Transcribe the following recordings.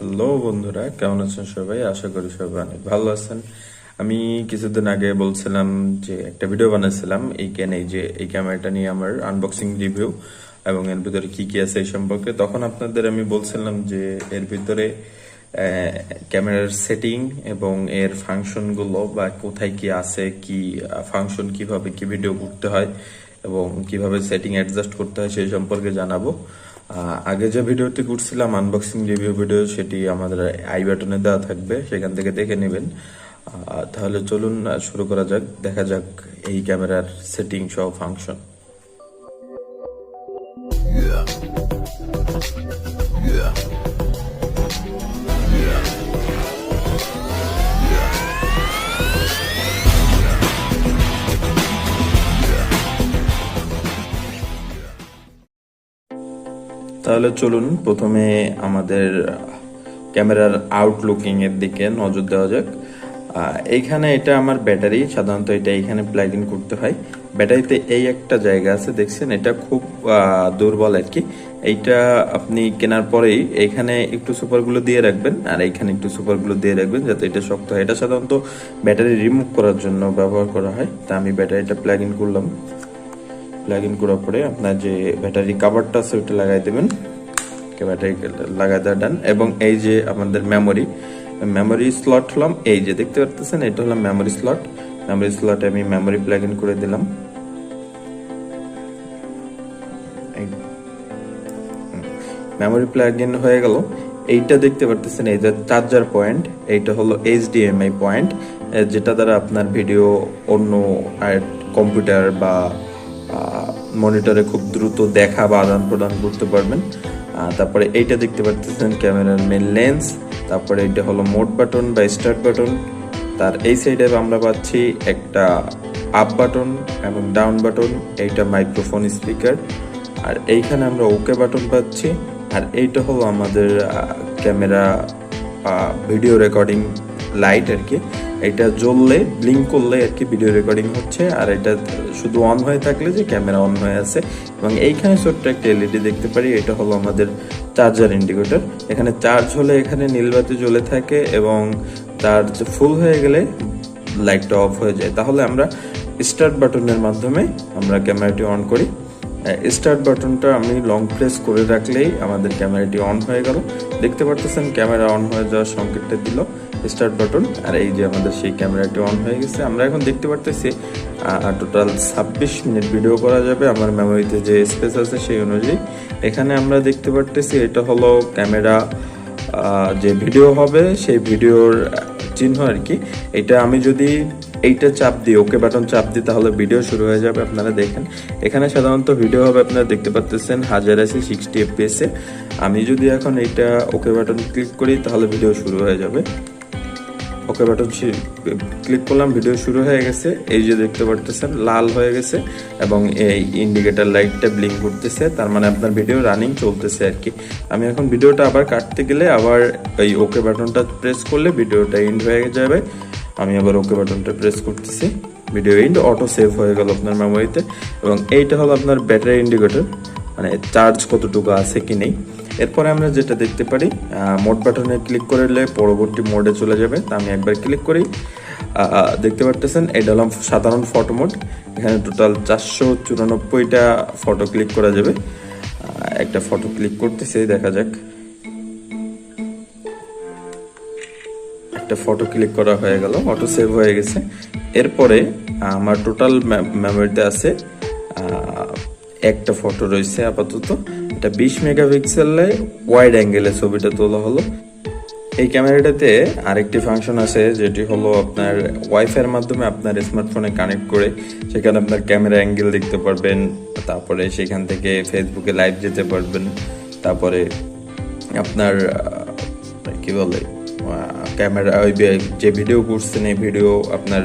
Hello বন্ধুরা কেমন আছেন সবাই? আশা করি সবাই অনেক ভালো আছেন। আমি কিছুদিন আগে বলছিলাম যে একটা ভিডিও বানাচ্ছিলাম এই কেন যে এই ক্যামেরাটা নিয়ে আমার আনবক্সিং রিভিউ এবং এর ভিতরে কি কি আছে এই সম্পর্কে। তখন আপনাদের আমি বলছিলাম যে এর ভিতরে ক্যামেরার সেটিং এবং এর ফাংশনগুলো বা কোথায় কি আছে, কি ফাংশন কীভাবে কি ভিডিও করতে হয় এবং কীভাবে সেটিং অ্যাডজাস্ট করতে হয় সেই সম্পর্কে জানাব। আগে যে ভিডিওটি করছিলাম আনবক্সিং রিভিউ ভিডিও সেটি আমাদের আই বাটনে দেওয়া থাকবে, সেখান থেকে দেখে নেবেন। তাহলে চলুন শুরু করা যাক। দেখা যাক এই ক্যামেরার সেটিং সহ ফাংশন তাহলে চলুন প্রথমে আমাদের ক্যামেরার আউটলুকিং এর দিকে নজর দেওয়া যাক। এইখানে এটা আমার ব্যাটারি, সাধারণত এটা এইখানে প্লাগ ইন করতে হয়। ব্যাটারিতে এই একটা জায়গা আছে, দেখছেন? এটা খুব দুর্বল আর কি। এইটা আপনি কেনার পরেই এখানে একটু সুপারগুলো দিয়ে রাখবেন আর এইখানে একটু সুপারগুলো দিয়ে রাখবেন যাতে এটা শক্ত হয়। এটা সাধারণত ব্যাটারি রিমুভ করার জন্য ব্যবহার করা হয়। তা আমি ব্যাটারিটা প্লাগ ইন করলাম। প্লাগ ইন করার পরে আপনার যে ব্যাটারি কাভারটা আছে, ওইটা লাগাই দেবেন। ব্যাটারি লাগাই দেওয়া ডান। এবং এই যে আমাদের মেমোরি মেমোরি স্লট হলাম এই যে, দেখতে পারতেছেন? এটা হলাম মেমোরি স্লট মেমোরি স্লটে আমি মেমোরি প্লাগ ইন করে দিলাম। মেমোরি প্লাগ ইন হয়ে গেল। এইটা দেখতে পারতেছেন, এই যে চার্জার পয়েন্ট এইটা হলো এইচডিএমআই পয়েন্ট যেটা দ্বারা আপনার ভিডিও অন্য কম্পিউটার বা মনিটরে খুব দ্রুত দেখা বা আদান প্রদান করতে পারবেন। তারপরে এইটা দেখতে পাচ্ছেন ক্যামেরার মেন লেন্স তারপরে এটা হলো মোড বাটন বা স্টার্ট বাটন তার এই সাইডে আমরা পাচ্ছি একটা আপ বাটন এবং ডাউন বাটন এইটা মাইক্রোফোন স্পিকার আর এইখানে আমরা ওকে বাটন পাচ্ছি। আর এইটা হলো আমাদের ক্যামেরা ভিডিও রেকর্ডিং লাইট আর কি। এটা জ্বললে ব্লিঙ্ক করলে আর কি ভিডিও রেকর্ডিং হচ্ছে, আর এটা শুধু অন হয়ে থাকলে যে ক্যামেরা অন হয়ে আছে। এবং এইখানে ছোট্ট একটা এলইডি দেখতে পারি, এটা হলো আমাদের চার্জার ইন্ডিকেটর এখানে চার্জ হলে এখানে নীলবাতি জ্বলে থাকে এবং চার্জ ফুল হয়ে গেলে লাইটটা অফ হয়ে যায়। তাহলে আমরা স্টার্ট বাটনের মাধ্যমে আমরা ক্যামেরাটি অন করি। স্টার্ট বাটনটা আমি লং প্রেস করে রাখলেই আমাদের ক্যামেরাটি অন হয়ে গেল। দেখতে পারতেছেন ক্যামেরা অন হয়ে যাওয়ার সংকেতটা দিল স্টার্ট বাটন আর এই যে আমাদের সেই ক্যামেরাটি অন হয়ে গেছে। আমরা এখন দেখতে পারতেছি টোটাল ছাব্বিশ মিনিট ভিডিও করা যাবে। আমার মেমোরিতে যে স্পেস আছে সেই অনুযায়ী। এখানে আমরা দেখতে পারতেছি, এটা হলো ক্যামেরা যে ভিডিও হবে, সেই ভিডিওর চিহ্ন আর কি। এটা আমি যদি এইটা চাপ দিই ওকে বাটন চাপ দিই তাহলে ভিডিও শুরু হয়ে যাবে, আপনারা দেখেন। এখানে সাধারণত ভিডিও হবে, আপনারা দেখতে পাচ্ছেন হাজার আছে সিক্সটি এফপিএস আমি যদি এখন এইটা ওকে বাটন ক্লিক করি, তাহলে ভিডিও শুরু হয়ে যাবে। ওকে বাটন ক্লিক করলাম ভিডিও শুরু হয়ে গেছে। এই যে দেখতে পারতেছেন, লাল হয়ে গেছে এবং এই ইন্ডিকেটর লাইটটা ব্লিঙ্ক করতেছে, তার মানে আপনার ভিডিও রানিং চলতেছে আর কি। আমি এখন ভিডিওটা আবার কাটতে গেলে আবার এই ওকে বাটনটা প্রেস করলে ভিডিওটা এন্ড হয়ে যাবে। আমি আবার ওকে বাটনটা প্রেস করতেছি। ভিডিও এন্ড অটো সেভ হয়ে গেল আপনার মেমোরিতে এবং এইটা হলো আপনার ব্যাটারি ইন্ডিকেটর মানে চার্জ কতটুকু আছে কি নেই। এরপরে আমরা যেটা দেখতে পারি মোড বাটনে ক্লিক করলে পরবর্তী মোডে চলে যাবে। তা আমি একবার ক্লিক করি। দেখতে পারতেছেন এটা হলাম সাধারণ ফটো মোড এখানে টোটাল চারশো চুরানব্বইটা ফটো ক্লিক করা যাবে। একটা ফটো ক্লিক করতেছে, দেখা যাক। একটা ফটো ক্লিক করা হয়ে গেল অটো সেভ হয়ে গেছে। এরপরে আমার টোটাল মেমোরিতে আছে একটা ফটো রয়েছে আপাতত। এটা বিশ মেগাপিক্সেলে ওয়াইড অ্যাঙ্গেলে ছবিটা তোলা হলো। এই ক্যামেরাটাতে আরেকটি ফাংশন আছে, যেটি হলো আপনার ওয়াইফাইয়ের মাধ্যমে আপনার স্মার্টফোনে কানেক্ট করে সেখানে আপনার ক্যামেরা অ্যাঙ্গেল দেখতে পারবেন, তারপরে সেখান থেকে ফেসবুকে লাইভ যেতে পারবেন, তারপরে আপনার কি বলে ক্যামেরা, ওই যে ভিডিও করছেন, এই ভিডিও আপনার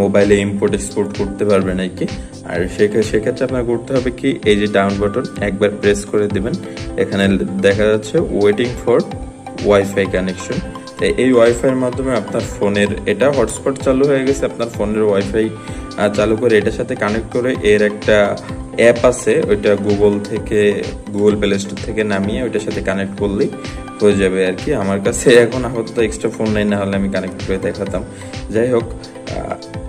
মোবাইলে ইম্পোর্ট এক্সপোর্ট করতে পারবেন আর কি আর সেক্ষেত্রে আপনার করতে হবে কি, এই যে ডাউন বাটন একবার প্রেস করে দিবেন। এখানে দেখা যাচ্ছে ওয়েটিং ফর ওয়াইফাই কানেকশন এই ওয়াইফাইয়ের মাধ্যমে আপনার ফোনের, এটা হটস্পট চালু হয়ে গেছে, আপনার ফোনের ওয়াইফাই চালু করে এটার সাথে কানেক্ট করে এর একটা অ্যাপ আছে, ওইটা গুগল থেকে গুগল প্লে স্টোর থেকে নামিয়ে ওইটার সাথে কানেক্ট করলেই হয়ে যাবে আর কি। আমার কাছে এখন আপাতত এক্সট্রা ফোন নাই না হলে আমি কানেক্ট করে দেখাতাম। যাই হোক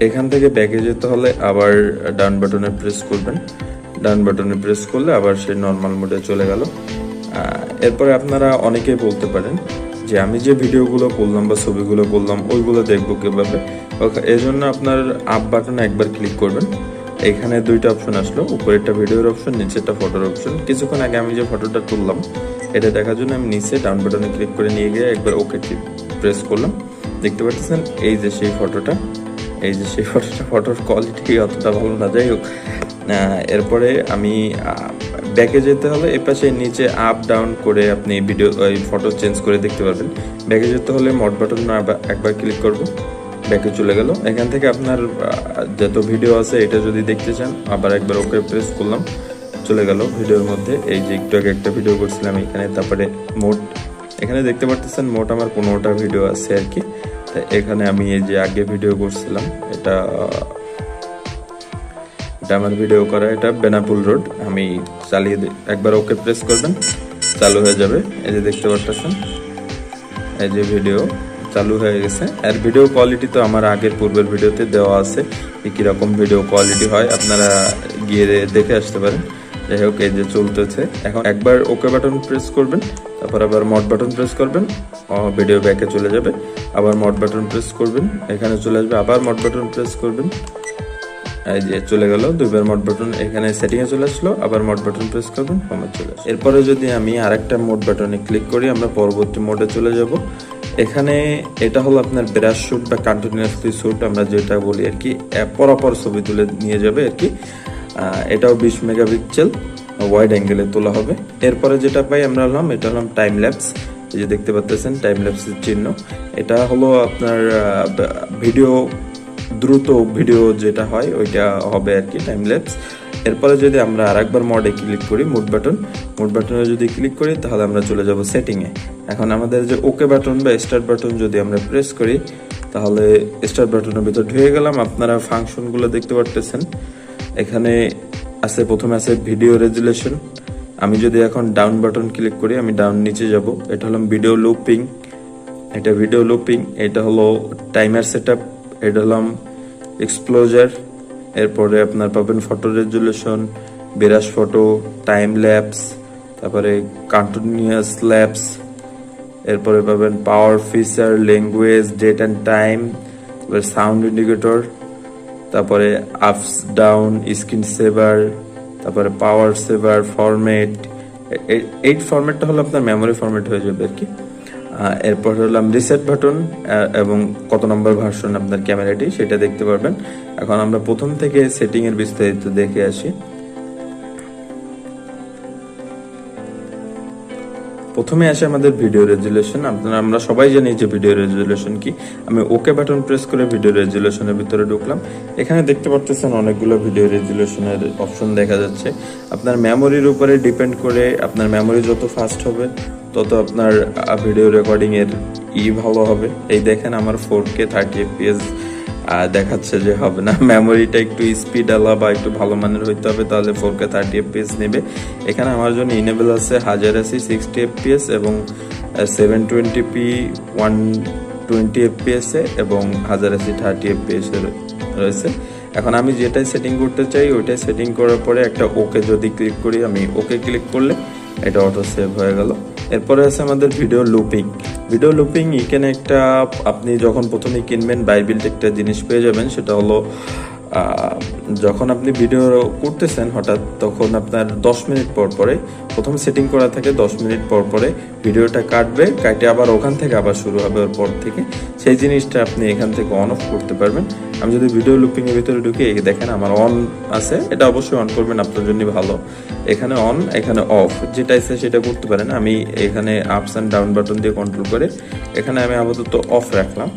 এখান থেকে ব্যাকে যেতে হলে আবার ডান বাটনে প্রেস করবেন। ডান বাটনে প্রেস করলে আবার সেই নর্মাল মোডে চলে গেল। এরপরে আপনারা অনেকেই বলতে পারেন যে আমি যে ভিডিওগুলো করলাম বা ছবিগুলো করলাম, ওইগুলো দেখব কীভাবে? এই জন্য আপনার আপ বাটনে একবার ক্লিক করবেন। এখানে দুইটা অপশন আসলো। উপরেরটা ভিডিওর অপশন নিচেরটা ফটোর অপশন কিছুক্ষণ আগে আমি যে ফটোটা তুললাম এটা দেখার জন্য আমি নিচে ডাউন বাটনে ক্লিক করে নিয়ে গিয়ে একবার ওকে প্রেস করলাম। দেখতে পাচ্ছেন? এই যে সেই ফটোটা। এই যে সেই ফটোটা, ফটোর কোয়ালিটি অতটা ভালো না। যাই হোক এরপরে আমি ব্যাকে যেতে হলে পাশে নিচে আপ ডাউন করে আপনি ভিডিও ফটো চেঞ্জ করে দেখতে পারবেন। ব্যাকে যেতে হলে মড বাটন একবার ক্লিক করব। ব্যাকে চলে গেল। এখান থেকে আপনার যত ভিডিও আছে এটা যদি দেখতে চান, আবার একবার ওকে প্রেস করলাম। চলে গেল ভিডিওর মধ্যে। এই যে একটু আগে একটা ভিডিও করছিলাম এখানে, তারপরে মোট, এখানে দেখতে পারতেছেন মোট আমার পনেরোটা ভিডিও আছে আর কি। তা এখানে আমি এই যে আগে ভিডিও করছিলাম, এটা এটা আমার ভিডিও করা, এটা বেনাপুল রোড। আমি চালিয়ে একবার ওকে প্রেস করবেন, চালু হয়ে যাবে। এই যে দেখতে পারতেছেন, এই যে ভিডিও চালু হয়ে গেছে। আর ভিডিও কোয়ালিটি তো আমার আগের পূর্বের ভিডিওতে দেওয়া আছে কীরকম ভিডিও কোয়ালিটি হয়, আপনারা গিয়ে দেখে আসতে পারেন। যাই হোক, এই যে চলতেছে। এখন একবার ওকে বাটন প্রেস করবেন, তারপর আবার মড বাটন প্রেস করবেন ভিডিও ব্যাকে চলে যাবে। আবার মড বাটন প্রেস করবেন, এখানে চলে আসবে, আবার মড বাটন প্রেস করবেন। এই যে চলে গেল, দুইবার মোড বাটন এখানে সেটিং এ চলে আসলো, আবার মোড বাটন প্রেস করবেন ফর্মে চলে আসলো। এরপরে যদি আমি আরেকটা মোড বাটনে ক্লিক করি, আমরা পরবর্তী মোডে চলে যাব। এখানে এটা হলো আপনার ব্রাশ শুট বা কন্টিনিউয়াসলি শুট আমরা যেটা বলি আর কি পরপর ছবি তুলে নিয়ে যাবে আর কি। এটাও বিশ মেগাপিক্সেল ওয়াইড অ্যাঙ্গেলে তোলা হবে। এরপরে যেটা পাই আমরা হলাম এটা হলাম টাইম ল্যাপস এই যে দেখতে পাচ্ছেন টাইম ল্যাপসের চিহ্ন। এটা হলো আপনার ভিডিও দ্রুত ভিডিও যেটা হয়, ওইটা হবে আর কি টাইম ল্যাপস এরপরে যদি আমরা আরেকবার মডে ক্লিক করি মুড বাটন মুড বাটনে যদি ক্লিক করি, তাহলে আমরা চলে যাব সেটিংয়ে এখন আমাদের যে ওকে বাটন বা স্টার্ট বাটন যদি আমরা প্রেস করি, তাহলে স্টার্ট বাটনের ভিতর ঢুকে গেলাম। আপনারা ফাংশনগুলো দেখতে পারতেছেন। এখানে আছে, প্রথমে আছে ভিডিও রেজুলেশন আমি যদি এখন ডাউন বাটন ক্লিক করি, আমি ডাউন নিচে যাব। এটা হলাম ভিডিও লুপিং এটা ভিডিও লুপিং এটা হলো টাইমার সেট আপ এটা হলাম এক্সপ্লোজার এরপরে আপনার পাবেন photo resolution burst photo time lapse তারপরে কন্টিনিউয়াস ল্যাপস এরপরে পাবেন power feature language date and time sound indicator তারপরে আপস ডাউন স্ক্রিন সেভার তারপরে পাওয়ার সেভার ফরম্যাট এই ফরম্যাটটা হলো আপনার মেমোরি ফরম্যাট হয়ে যাবে আর কি। এরপর হলাম রিসেট বাটন এবং কত নম্বর ভার্সন আপনার ক্যামেরাটি সেটা দেখতে পারবেন। এখন আমরা প্রথম থেকে সেটিংয়ের বিস্তারিত দেখে আসি। প্রথমে আসে আমাদের ভিডিও রেজুলেশন আপনারা, আমরা সবাই জানি যে ভিডিও রেজুলেশন কি। আমি ওকে বাটন প্রেস করে ভিডিও রেজুলেশনের ভিতরে ঢুকলাম। এখানে দেখতে পারতেছেন অনেকগুলো ভিডিও রেজুলেশনের অপশন দেখা যাচ্ছে। আপনার মেমোরির উপরে ডিপেন্ড করে আপনার মেমোরি যত ফাস্ট হবে, তত আপনার ভিডিও রেকর্ডিং এর ই ভালো হবে। এই দেখেন আমার ফোর কে থার্টি এফপিএস দেখাচ্ছে যে হবে না। মেমোরিটা একটু স্পিড আলা বা একটু ভালো মানের হইতে হবে, তাহলে ফোর কে থার্টি এফপিএস নেবে। এখানে আমার জন্য ইনেবল আছে হাজার আশি সিক্সটি এফপিএস এবং seven twenty P one twenty FPS এবং হাজার আশি থার্টি এফপিএস রয়েছে। এখন আমি যেটাই সেটিং করতে চাই, ওইটাই সেটিং করার পরে একটা ওকে যদি ক্লিক করি, আমি ওকে ক্লিক করলে এটা অটো সেভ হয়ে গেল। এরপরে আছে আমাদের ভিডিও লুপিং ভিডিও লুপিং এখানে একটা আপনি যখন প্রথমে কিনবেন বাইবিল একটা জিনিস পেয়ে যাবেন, সেটা হলো যখন আপনি ভিডিও করতেছেন হঠাৎ, তখন আপনার দশ মিনিট পর পরে, প্রথম সেটিং করা থাকে, দশ মিনিট পর পরে ভিডিওটা কাটবে, কাটে আবার ওখান থেকে আবার শুরু হবে ওর পর থেকে। সেই জিনিসটা আপনি এখান থেকে অন অফ করতে পারবেন। আমি যদি ভিডিও লুপিং এর ভিতরে ঢুকে দেখেন আমার অন আছে, এটা অবশ্যই অন করবেন, আপনার জন্য ভালো। এখানে অন এখানে অফ যেটা আছে সেটা করতে পারেন। আমি এখানে আপস অ্যান্ড ডাউন বাটন দিয়ে কন্ট্রোল করে, এখানে আমি আপাতত অফ রাখলাম।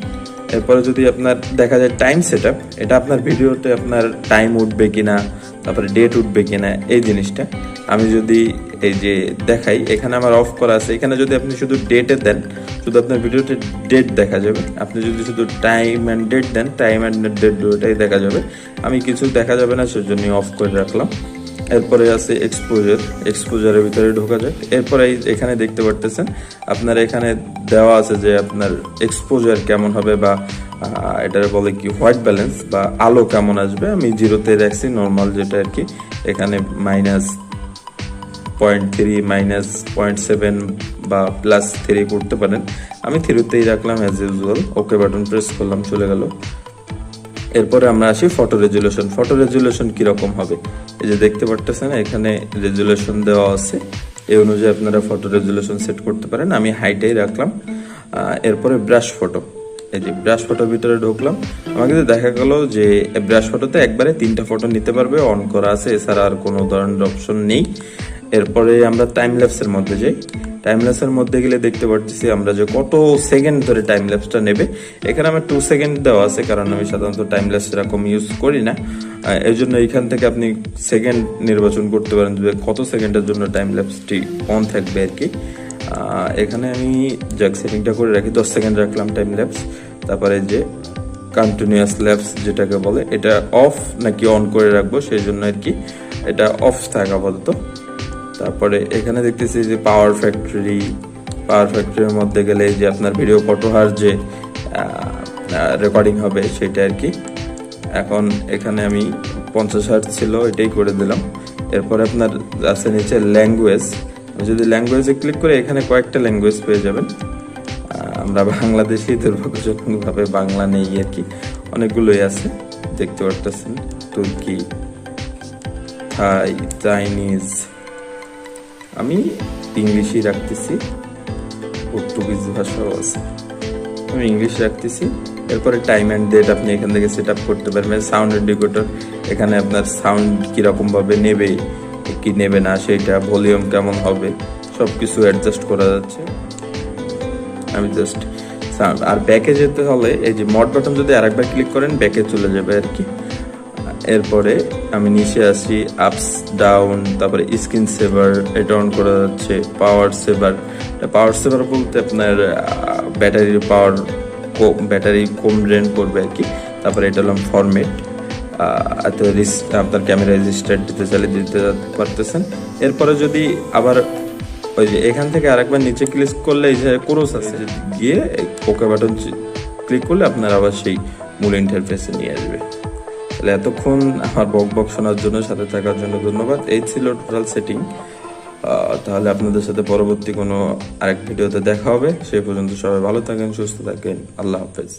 এরপরে যদি আপনার দেখা যায় টাইম সেট এটা আপনার ভিডিওতে আপনার টাইম উঠবে কিনা, তারপরে ডেট উঠবে কিনা, এই জিনিসটা আমি যদি এই যে দেখাই, এখানে আমার অফ করা আছে। এখানে যদি আপনি শুধু ডেটে দেন, শুধু আপনার ভিডিওতে ডেট দেখা যাবে। আপনি যদি শুধু টাইম অ্যান্ড ডেট দেন টাইম অ্যান্ড ডেট দুটোটাই দেখা যাবে। আমি কিছু দেখা যাবে না সেজন্য অফ করে রাখলাম। এরপরে আছে এক্সপোজার এক্সপোজারের ভিতরে ঢোকা যায়। এরপরে এখানে দেখতে পারতেছেন, আপনার এখানে দেওয়া আছে যে আপনার এক্সপোজার কেমন হবে বা এটার বলে কি হোয়াইট ব্যালেন্স বা আলো কেমন আসবে। আমি জিরোতে রাখছি নর্মাল যেটা আর কি। এখানে minus point three minus point seven বা প্লাস থ্রি করতে পারেন। আমি থ্রিতেই রাখলাম as usual okay button press করলাম, চলে গেল। এরপরে আমরা আসি ফটো রেজুলেশন ফটো রেজুলেশন কীরকম হবে? এই যে দেখতে পারতেছেন, এখানে রেজুলেশন দেওয়া আছে। এই অনুযায়ী আপনারা ফটো রেজুলেশন সেট করতে পারেন। আমি হাইটাই রাখলাম। এরপরে ব্রাশ ফটো এই যে ব্রাশ ফটোর ভিতরে ঢুকলাম। আমাকে দেখা গেল যে ব্রাশ ফটোতে একবারে তিনটা ফটো নিতে পারবে অন করা আছে। এছাড়া আর কোনো ধরনের অপশন নেই। এরপরে আমরা টাইম ল্যাপসের মধ্যে যাই। টাইম ল্যাপসের মধ্যে গেলে দেখতে পাচ্ছি আমরা যে কত সেকেন্ড ধরে টাইম ল্যাপসটা নেবে। এখানে আমার টু সেকেন্ড দেওয়া আছে, কারণ আমি সাধারণত টাইম ল্যাপস এরকম ইউজ করি না। এই জন্য এখান থেকে আপনি সেকেন্ড নির্বাচন করতে পারেন, যে কত সেকেন্ডের জন্য টাইম ল্যাপসটি অন থাকবে আর কি। এখানে আমি জ্যাক সেটিংটা করে রাখি, দশ সেকেন্ড রাখলাম টাইম ল্যাপস তারপরে যে কন্টিনিউয়াস ল্যাপস যেটাকে বলে, এটা অফ নাকি অন করে রাখব, সেই জন্য আর কি এটা অফ থাকা আপাতত। তারপরে এখানে দেখতেছি যে পাওয়ার ফ্যাক্টরি পাওয়ার ফ্যাক্টরির মধ্যে গেলে যে আপনার ভিডিও ফটোহার যে রেকর্ডিং হবে সেটা আর কি। এখন এখানে আমি পঞ্চাশ হার্ট ছিল, এটাই করে দিলাম। এরপরে আপনার আছে নিচে ল্যাঙ্গুয়েজ যদি ল্যাঙ্গুয়েজে ক্লিক করে এখানে কয়েকটা ল্যাঙ্গুয়েজ পেয়ে যাবেন। আমরা বাংলাদেশি দুর্ভাগ্যজনকভাবে বাংলা নেই আর কি। অনেকগুলোই আছে, দেখতে পারতেছেন। তুর্কি, থাই, চাইনিজ। আমি ইংলিশই রাখতেছি, পর্তুগিজ ভাষাও আছে। আমি ইংলিশ রাখতেছি, এরপরে টাইম অ্যান্ড ডেট আপনি এখান থেকে সেট আপ করতে পারবেন। সাউন্ড ইন্ডিকেটর এখানে আপনার সাউন্ড কীরকমভাবে নেবে, কি নেবে না সেটা ভলিউম কেমন হবে সব কিছু অ্যাডজাস্ট করা যাচ্ছে। আমি জাস্ট সাউন্ড আর ব্যাকে যেতে হলে এই যে মড বাটন যদি আরেকবার ক্লিক করেন ব্যাকে চলে যাবে আর কি। এরপরে আমি নিচে আসি আপস ডাউন তারপরে স্ক্রিন সেভার এটা অন করা যাচ্ছে পাওয়ার সেভার পাওয়ার সেভার বলতে আপনার ব্যাটারির পাওয়ার ব্যাটারি কম ড্রেন করবে আর কি। তারপরে এটা হলাম ফরম্যাট আপনার ক্যামেরা রেজিস্টার দিতে চাইলে দিতে পারতেছেন। এরপরে যদি আবার ওই যে এখান থেকে আরেকবার নিচে ক্লিক করলে এই যে কোরস আছে, গিয়ে ওকে বাটন ক্লিক করলে আপনার আবার সেই মূল ইন্টারফেসে নিয়ে আসবে। তাহলে এতক্ষণ আমার বক বক শোনার জন্য, সাথে থাকার জন্য ধন্যবাদ। এই ছিল টোটাল সেটিং তাহলে আপনাদের সাথে পরবর্তী কোনো আরেক ভিডিওতে দেখা হবে। সেই পর্যন্ত সবাই ভালো থাকেন, সুস্থ থাকেন। আল্লাহ হাফেজ।